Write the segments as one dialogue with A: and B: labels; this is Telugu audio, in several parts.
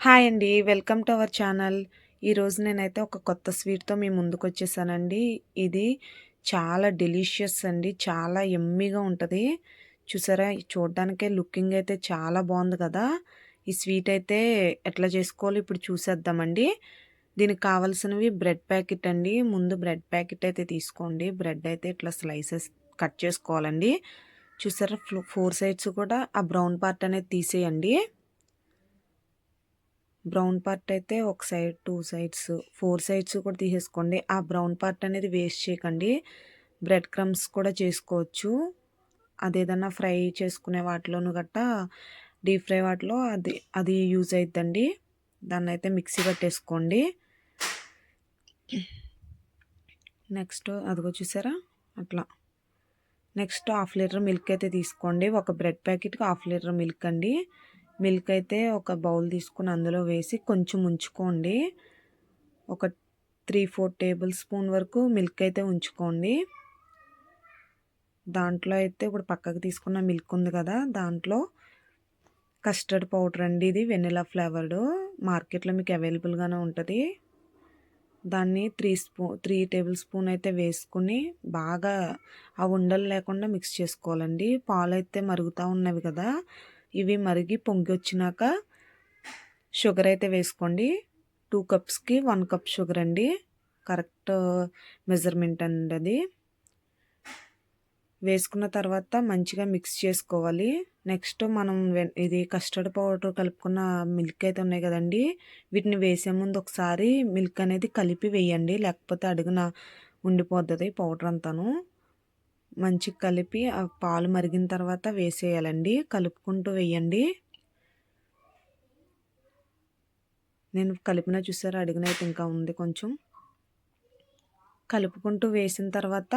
A: హాయ్ అండి. Welcome to our channel. ఈరోజు నేనైతే ఒక కొత్త స్వీట్‌తో మీ ముందుకొచ్చేసానండి. ఇది చాలా డెలీషియస్ అండి. చాలా ఎమ్మీగా ఉంటుంది చూసారా? చూడడానికే లుకింగ్ అయితే చాలా బాగుంది కదా! ఈ స్వీట్ అయితే ఎట్లా చేసుకోవాలో ఇప్పుడు చూసేద్దామండి. దీనికి కావాల్సినవి బ్రెడ్ ప్యాకెట్ అండి. ముందు బ్రెడ్ ప్యాకెట్ అయితే తీసుకోండి. బ్రెడ్ అయితే ఇట్లా స్లైసెస్ కట్ చేసుకోవాలండి. చూసారా? ఫోర్ సైడ్స్ కూడా ఆ బ్రౌన్ పార్ట్ అనేది తీసేయండి. బ్రౌన్ పార్ట్ అయితే ఒక side, two sides, four sides కూడా తీసేసుకోండి. ఆ బ్రౌన్ పార్ట్ అనేది వేస్ట్ చేయకండి. బ్రెడ్ క్రమ్స్ కూడా చేసుకోవచ్చు. అదేదన్నా ఫ్రై చేసుకునే వాటిలోను గట్టా డీప్ ఫ్రై వాటిలో అది అది యూజ్ అవుతుందండి దాన్ని అయితే మిక్సీ పట్టేసుకోండి. నెక్స్ట్ అదిగో చూసారా? అట్లా. నెక్స్ట్ హాఫ్ లీటర్ మిల్క్ అయితే తీసుకోండి. ఒక బ్రెడ్ ప్యాకెట్‌కి హాఫ్ లీటర్ మిల్క్ అండి. మిల్క్ అయితే ఒక బౌల్ తీసుకొని అందులో వేసి కొంచెం ఉంచుకోండి. ఒక 3, 4 టేబుల్ స్పూన్ వరకు మిల్క్ అయితే ఉంచుకోండి. దాంట్లో అయితే ఇప్పుడు పక్కకు తీసుకున్న మిల్క్ ఉంది కదా! దాంట్లో కస్టర్డ్ పౌడర్ అండి ఇది వెనిలా ఫ్లేవర్డ్. మార్కెట్‌లో మీకు అవైలబుల్‌గానే ఉంటుంది దాన్ని three spoon three tablespoon అయితే వేసుకుని బాగా ఆ ఉండలు లేకుండా మిక్స్ చేసుకోవాలండి. పాలు అయితే మరుగుతూ ఉన్నవి కదా! ఇవి మరిగి పొంగొచ్చినాక షుగర్ అయితే వేసుకోండి. టూ కప్స్‌కి వన్ కప్ షుగర్ అండి. కరెక్ట్ మెజర్‌మెంట్ అండి అది. వేసుకున్న తర్వాత మంచిగా మిక్స్ చేసుకోవాలి. నెక్స్ట్ మనం ఇది కస్టర్డ్ పౌడర్ కలుపుకున్న మిల్క్ అయితే ఉన్నాయి కదండీ! వీటిని వేసే ముందు ఒకసారి మిల్క్ అనేది కలిపి వేయండి. లేకపోతే అడుగున ఉండిపోతుంది పౌడర్ అంతాను. మంచిగా కలిపి ఆ పాలు మరిగిన తర్వాత వేసేయాలండి. కలుపుకుంటూ వేయండి. నేను కలిపిన చూసారా? అయితే ఇంకా ఉంది కొంచెం. కలుపుకుంటూ వేసిన తర్వాత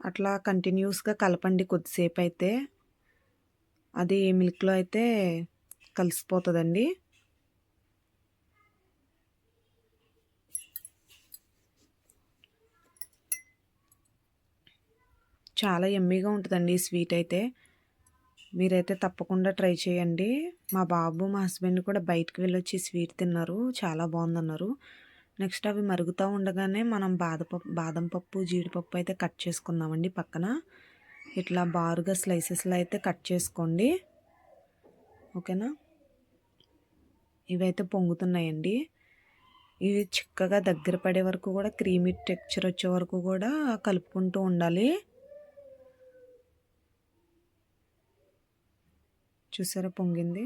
A: అట్లా కంటిన్యూస్‌గా కలపండి కొద్దిసేపు అయితే అది మిల్క్‌లో అయితే కలిసిపోతుందండి చాలా ఎమ్మీగా ఉంటుందండి ఈ స్వీట్ అయితే. మీరైతే తప్పకుండా ట్రై చేయండి. మా బాబు, మా హస్బెండ్ కూడా బయటకు వెళ్ళొచ్చి స్వీట్ తిన్నారు. చాలా బాగుందన్నారు నెక్స్ట్ అవి మరుగుతూ ఉండగానే మనం బాదపప్పు బాదం పప్పు, జీడిపప్పు అయితే కట్ చేసుకుందామండి పక్కన. ఇట్లా బారుగా స్లైసెస్‌లో అయితే కట్ చేసుకోండి. ఓకేనా? ఇవైతే పొంగుతున్నాయండి. ఇవి చిక్కగా దగ్గర పడే వరకు కూడా క్రీమీ టెక్చర్ వచ్చే వరకు కూడా కలుపుకుంటూ ఉండాలి. చూసారా పొంగింది?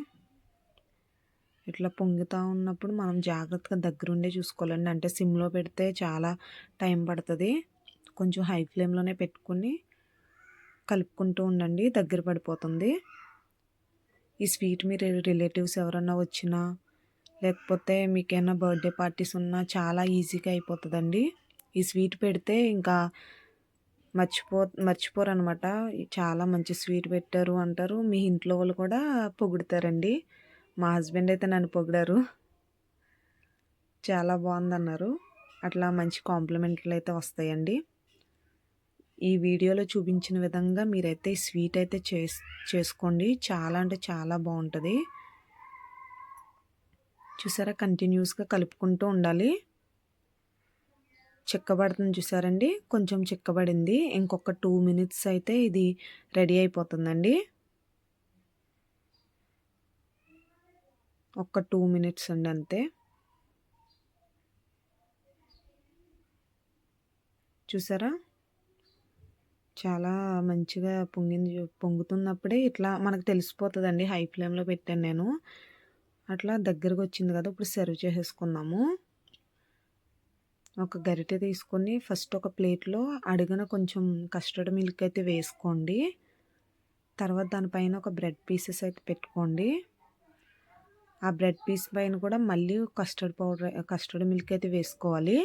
A: ఇట్లా పొంగుతూ ఉన్నప్పుడు మనం జాగ్రత్తగా దగ్గరుండే చూసుకోవాలండి. అంటే సిమ్‌లో పెడితే చాలా టైం పడుతుంది కొంచెం హై ఫ్లేమ్‌లోనే పెట్టుకొని కలుపుకుంటూ ఉండండి. దగ్గర పడిపోతుంది. ఈ స్వీట్ మీరు రిలేటివ్స్ ఎవరన్నా వచ్చినా, లేకపోతే మీకేమన్నా బర్త్‌డే పార్టీస్ ఉన్నా చాలా ఈజీగా అయిపోతుందండి ఈ స్వీట్ పెడితే ఇంకా మర్చిపో మర్చిపోరనమాట. చాలా మంచి స్వీట్ పెట్టారు అంటారు. మీ ఇంట్లో వాళ్ళు కూడా పొగుడుతారండి. మా హస్బెండ్ అయితే నన్ను పొగిడారు. చాలా బాగుందన్నారు అట్లా మంచి కాంప్లిమెంట్లు అయితే వస్తాయండి. ఈ వీడియోలో చూపించిన విధంగా మీరైతే స్వీట్ అయితే చేస్ చేసుకోండి. చాలా అంటే చాలా బాగుంటుంది చూసారా? కంటిన్యూస్‌గా కలుపుకుంటూ ఉండాలి. చిక్కబడుతుంది చూసారండి? కొంచెం చిక్కబడింది. ఇంకొక టూ మినిట్స్ అయితే ఇది రెడీ అయిపోతుందండి. ఒక్క టూ మినిట్స్ అండి అంతే. చూసారా? చాలా మంచిగా పొంగింది. పొంగుతున్నప్పుడే ఇట్లా మనకు తెలిసిపోతుందండి హై ఫ్లేమ్‌లో పెట్టాను నేను. అట్లా దగ్గరకు వచ్చింది కదా! ఇప్పుడు సర్వ్ చేసేసుకుందాము. ఒక గరిటె తీసుకొని ఫస్ట్ ఒక ప్లేట్‌లో అడుగున కొంచెం కస్టర్డ్ మిల్క్ అయితే వేసుకోండి. తర్వాత దానిపైన ఒక బ్రెడ్ పీసెస్ అయితే పెట్టుకోండి. ఆ బ్రెడ్ పీస్ పైన కూడా మళ్ళీ కస్టర్డ్ పౌడర్ కస్టర్డ్ మిల్క్ అయితే వేసుకోవాలి.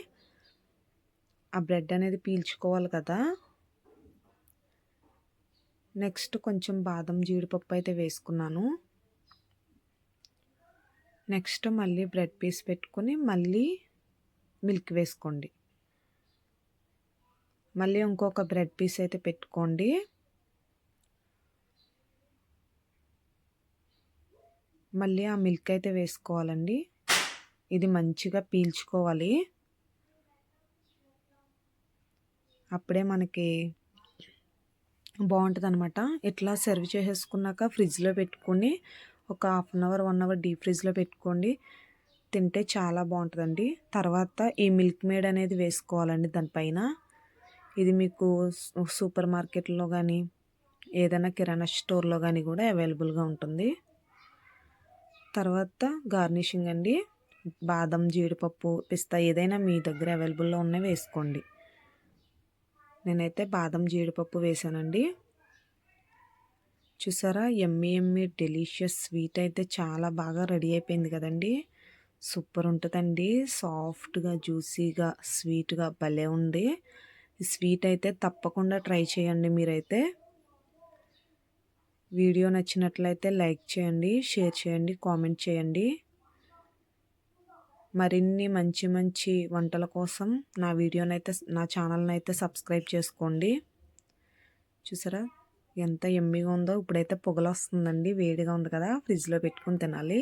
A: ఆ బ్రెడ్ అనేది పీల్చుకోవాలి కదా! నెక్స్ట్ కొంచెం బాదం, జీడిపప్పు అయితే వేసుకున్నాను. నెక్స్ట్ మళ్ళీ బ్రెడ్ పీస్ పెట్టుకొని మళ్ళీ మిల్క్ వేసుకోండి. మళ్ళీ ఇంకొక బ్రెడ్ పీస్ అయితే పెట్టుకోండి. మళ్ళీ ఆ మిల్క్ అయితే వేసుకోవాలండి ఇది మంచిగా పీల్చుకోవాలి అప్పుడే మనకి బాగుంటుంది అనమాట ఇట్లా సర్వ్ చేసేసుకున్నాక ఫ్రిడ్జ్లో పెట్టుకొని ఒక half an hour one hour deep ఫ్రిడ్జ్లో పెట్టుకోండి తింటే చాలా బాగుంటుందండి. తర్వాత ఈ మిల్క్ మేడ్ అనేది వేసుకోవాలండి దానిపైన. ఇది మీకు సూపర్ మార్కెట్లో కానీ ఏదైనా కిరాణా స్టోర్లో కానీ కూడా అవైలబుల్గా ఉంటుంది. తర్వాత గార్నిషింగ్ అండి. బాదం జీడిపప్పు పిస్తా ఏదైనా మీ దగ్గర అవైలబుల్లో ఉన్నాయి వేసుకోండి. నేనైతే బాదం జీడిపప్పు వేసానండి. చూసారా? ఎమ్మి ఎమ్మి డెలిషియస్ స్వీట్ అయితే చాలా బాగా రెడీ అయిపోయింది కదండి. సూపర్ ఉంటుందండి సాఫ్ట్గా జ్యూసీగా స్వీట్గా భలే ఉంది. స్వీట్ అయితే తప్పకుండా ట్రై చేయండి మీరైతే. వీడియో నచ్చినట్లయితే లైక్ చేయండి షేర్ చేయండి కామెంట్ చేయండి. మరిన్ని మంచి మంచి వంటల కోసం నా వీడియోని అయితే నా ఛానల్ని అయితే సబ్స్క్రైబ్ చేసుకోండి. చూసారా? ఎంత ఎమ్మిగా ఉందో. ఇప్పుడైతే పొగలు వస్తుందండి వేడిగా ఉంది కదా. ఫ్రిడ్జ్లో పెట్టుకుని తినాలి.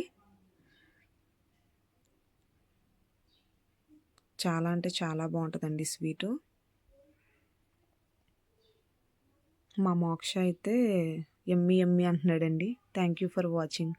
A: చాలా అంటే చాలా బాగుంటుందండి స్వీటు. మా మోక్ష అయితే ఎమ్మి ఎమ్మి అంటున్నాడండి. Thank you for watching